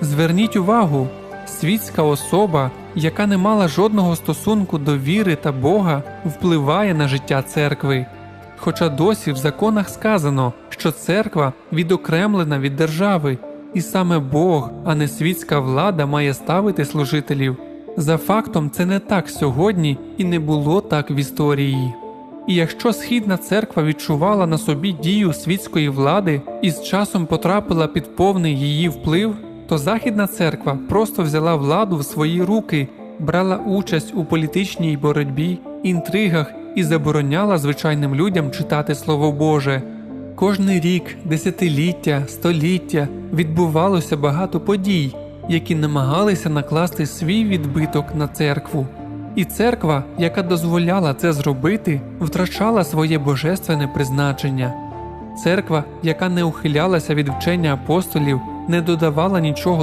Зверніть увагу, світська особа, яка не мала жодного стосунку до віри та Бога, впливає на життя церкви. Хоча досі в законах сказано, що церква відокремлена від держави, і саме Бог, а не світська влада має ставити служителів. За фактом, це не так сьогодні і не було так в історії. І якщо східна церква відчувала на собі дію світської влади і з часом потрапила під повний її вплив, то західна церква просто взяла владу в свої руки, брала участь у політичній боротьбі, інтригах і забороняла звичайним людям читати Слово Боже. Кожний рік, десятиліття, століття відбувалося багато подій, які намагалися накласти свій відбиток на церкву. І церква, яка дозволяла це зробити, втрачала своє божественне призначення. Церква, яка не ухилялася від вчення апостолів, не додавала нічого